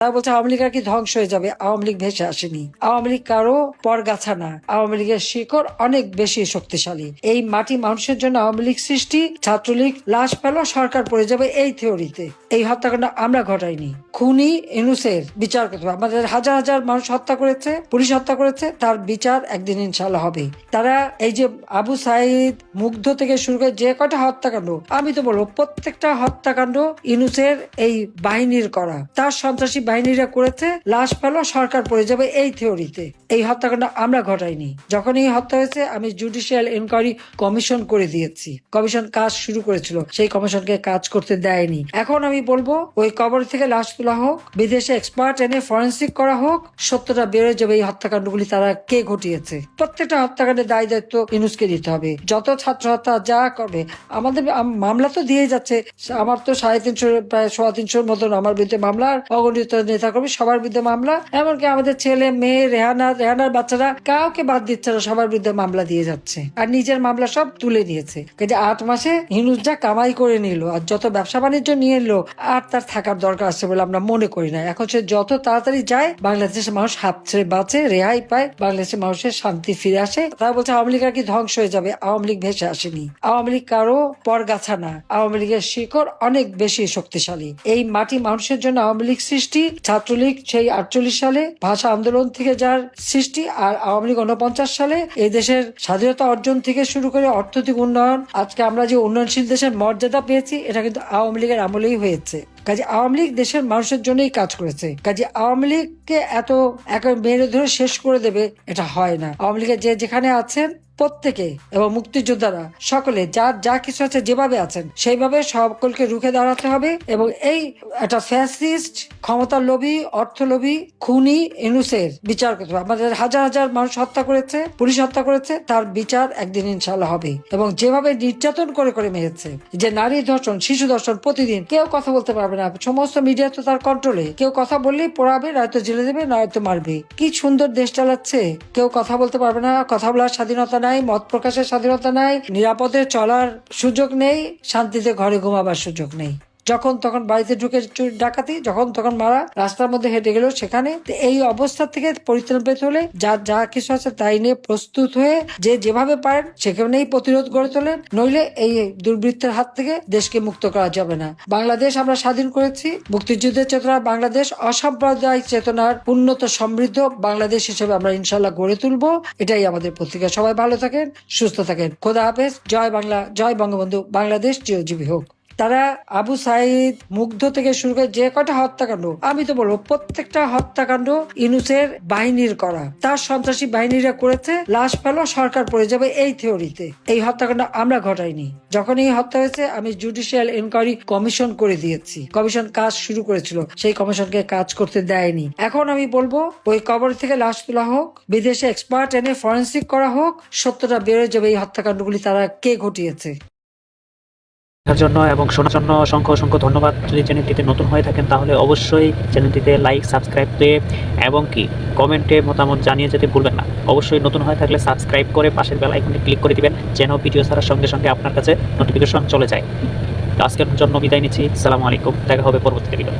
তারা বলছে, আওয়ামী লীগ আর কি ধ্বংস হয়ে যাবে। আওয়ামী লীগ ভেসে আসেনি। আওয়ামী লীগ কারও পরগাছা না। আওয়ামী লীগের শিকড় অনেক বেশি শক্তিশালী। এই মাটি মানুষের জন্য আওয়ামী লীগ সৃষ্টি, ছাত্রলীগ, লাশ পেল সরকার পড়ে যাবে এই থিওরিতে। এই হত্যাকাণ্ড আমরা ঘটাইনি। খুনি এনুসের বিচার করতে হবে। আমাদের হাজার হাজার মানুষ হত্যা করেছে, পুলিশ হত্যা করেছে, তার বিচার একদিন ইনশাল্লাহ হবে। তারা এই যে আবু সাইদ মুগ্ধ থেকে শুরু করে যে কটা হত্যাকাণ্ড, আমি তো বলব প্রত্যেকটা হত্যাকাণ্ড ইনুসের এই বাহিনীর করা। তার সন্ত্রাসী বাহিনীরা করেছে, লাশ পেল সরকার পড়ে যাবে এই থিওরিতে। এই হত্যাকাণ্ড আমরা ঘটাইনি। যখন এই হত্যা হয়েছে, আমি জুডিশিয়াল ইনকোয়ারি কমিশন করে দিয়েছি। কমিশন কাজ শুরু করেছিল, সেই কমিশনকে কাজ করতে দেয়নি। এখন আমি বলব, ওই কবর থেকে লাশ তোলা হোক, বিদেশে এক্সপার্ট এনে ফরেন্সিক করা হোক, সত্যটা বেরোয় যাবে এই হত্যাকাণ্ডগুলি তারা কে ঘটিয়েছে। প্রত্যেকটা হত্যাকাণ্ডের দায় দায়িত্ব ইনুসকে দিতে হবে। যত ছাত্র হত্যা যা করবে, আমাদের মামলা তো দিয়ে যাচ্ছে। আমার তো সাড়ে তিনশো, প্রায় সোয়া তিনশোর মতন আমার বিরুদ্ধে মামলা, অগণিত নেতা কর্মী সবার বিরুদ্ধে মামলা, এমনকি আমাদের ছেলে, মেয়ে, রেহানা, রেহানার বাচ্চারা কাউকে বাদ দিচ্ছে না, সবার বিরুদ্ধে মামলা দিয়ে যাচ্ছে। আর নিজের মামলা সব তুলে নিয়েছে। কাজে আট মাসে হিনুস যা কামাই করে নিল, আর যত ব্যবসা বাণিজ্য নিয়ে এলো, আর তার থাকার দরকার আছে বলে আমরা মনে করি না। এখন সে যত তাড়াতাড়ি যায়, বাংলাদেশের মানুষ হাত ছেড়ে বাঁচে, রেহাই পায়, বাংলাদেশের মানুষের শান্তি ফিরে আসে। তারা বলছে, আওয়ামী লীগ আর কি ধ্বংস হয়ে যাবে? আওয়ামী লীগ ভেসে আসেনি। আওয়ামী লীগ কারও পরগাছা না আওয়ামী লীগের শিকড় অনেক বেশি শক্তিশালী। এই মাটি মানুষের জন্য আওয়ামী লীগ সৃষ্টি, ছাত্রলীগ সেই আটচল্লিশ সালে, ভাষা আন্দোলন থেকে যার সৃষ্টি, আর আওয়ামী লীগ উনপঞ্চাশ সালে, এই দেশের স্বাধীনতা অর্জন থেকে শুরু করে অর্থনৈতিক উন্নয়ন, আজকে আমরা যে উন্নয়নশীল দেশের মর্যাদা পেয়েছি, এটা কিন্তু আওয়ামী লীগের আমলেই হয়েছে। কাজে আওয়ামী লীগ দেশের মানুষের জন্যই কাজ করেছে। কাজে আওয়ামী লীগকে এত এক মেরে ধরে শেষ করে দেবে, এটা হয় না। আওয়ামী লীগের যে যেখানে আছেন প্রত্যেকে এবং মুক্তিযোদ্ধারা সকলে যার যা কিছু আছে যেভাবে আছেন, সেইভাবে সকলকে রুখে দাঁড়াতে হবে এবং এই একটা ফ্যাসিস্ট, ক্ষমতার লোভী অর্থ লোভী খুনি এনুসের বিচার করতে হবে। আমাদের হাজার হাজার মানুষ হত্যা করেছে, পুলিশ হত্যা করেছে, তার বিচার একদিন ইনশাল্লাহ হবে এবং যেভাবে নির্যাতন করে করে মেরেছে, যে নারী ধর্ষণ, শিশু ধর্ষণ প্রতিদিন, কেউ কথা বলতে পারবে না, সমস্ত মিডিয়া তো তার কন্ট্রোলে কেউ কথা বললেই পড়াবে, নয়তো জেলে দেবে, নয়তো মারবে। কি সুন্দর দেশ চালাচ্ছে, কেউ কথা বলতে পারবে না, কথা বলার স্বাধীনতা নাই মত প্রকাশের স্বাধীনতা নাই নিরাপদে চলার সুযোগ নেই শান্তিতে ঘরে ঘুমাবার সুযোগ নেই। যখন তখন বাড়িতে ঢুকে ডাকাতি, যখন তখন মারা রাস্তার মধ্যে হেঁটে গেল সেখানে। এই অবস্থা থেকে পরিত্রাণ পেতে হলে যার যা কিছু আছে তাই নিয়ে প্রস্তুত হয়ে যে যেভাবে পারেন সেখানেই প্রতিরোধ গড়ে তোলেন। নইলে এই দুর্বৃত্তের হাত থেকে দেশকে মুক্ত করা যাবে না। বাংলাদেশ আমরা স্বাধীন করেছি। মুক্তিযুদ্ধের চেতনা বাংলাদেশ, অসাম্প্রদায়িক চেতনার উন্নত সমৃদ্ধ বাংলাদেশ হিসেবে আমরা ইনশাল্লাহ গড়ে তুলবো। এটাই আমাদের পত্রিকা সবাই ভালো থাকেন, সুস্থ থাকেন। খোদা হাফেজ। জয় বাংলা, জয় বঙ্গবন্ধু। বাংলাদেশ চিরজীবী হোক। তারা আবু সাইদ মুগ্ধ থেকে শুরু করে যে কটা হত্যাকাণ্ড, আমি তো বলব প্রত্যেকটা হত্যাকাণ্ড ইনুসের বাহিনীর করা। তার সন্ত্রাসী বাহিনীরা করেছে, লাশ ফেলো, সরকার পড়ে যাবে এই থিওরিতে। এই হত্যাকাণ্ড আমরা ঘটাইনি। যখন এই হত্যা হয়েছে, আমি জুডিশিয়াল এনকোয়ারি কমিশন করে দিয়েছি। কমিশন কাজ শুরু করেছিল। সেই কমিশনকে কাজ করতে দেয়নি। এখন আমি বলব, ওই কবর থেকে লাশ তোলা হোক, বিদেশে এক্সপার্ট এনে ফরেন্সিক করা হোক, সত্যটা বেড়ে যাবে এই হত্যাকাণ্ডগুলি তারা কে ঘটিয়েছে। দেখার জন্য এবং শোনার জন্য অসংখ্য অসংখ্য ধন্যবাদ। যদি চ্যানেলটিতে নতুন হয়ে থাকেন, তাহলে অবশ্যই চ্যানেলটিতে লাইক সাবস্ক্রাইব দিয়ে এবং কি কমেন্টে মতামত জানিয়ে যেতে ভুলবেন না। অবশ্যই নতুন হয়ে থাকলে সাবস্ক্রাইব করে পাশের বেল আইকনে ক্লিক করে দিবেন, যেন ভিডিও ছাড়ার সঙ্গে সঙ্গে আপনার কাছে নোটিফিকেশন চলে যায়। আজকের জন্য বিদায় নিচ্ছি। সালামু আলাইকুম। দেখা হবে পরবর্তীতে ভিডিও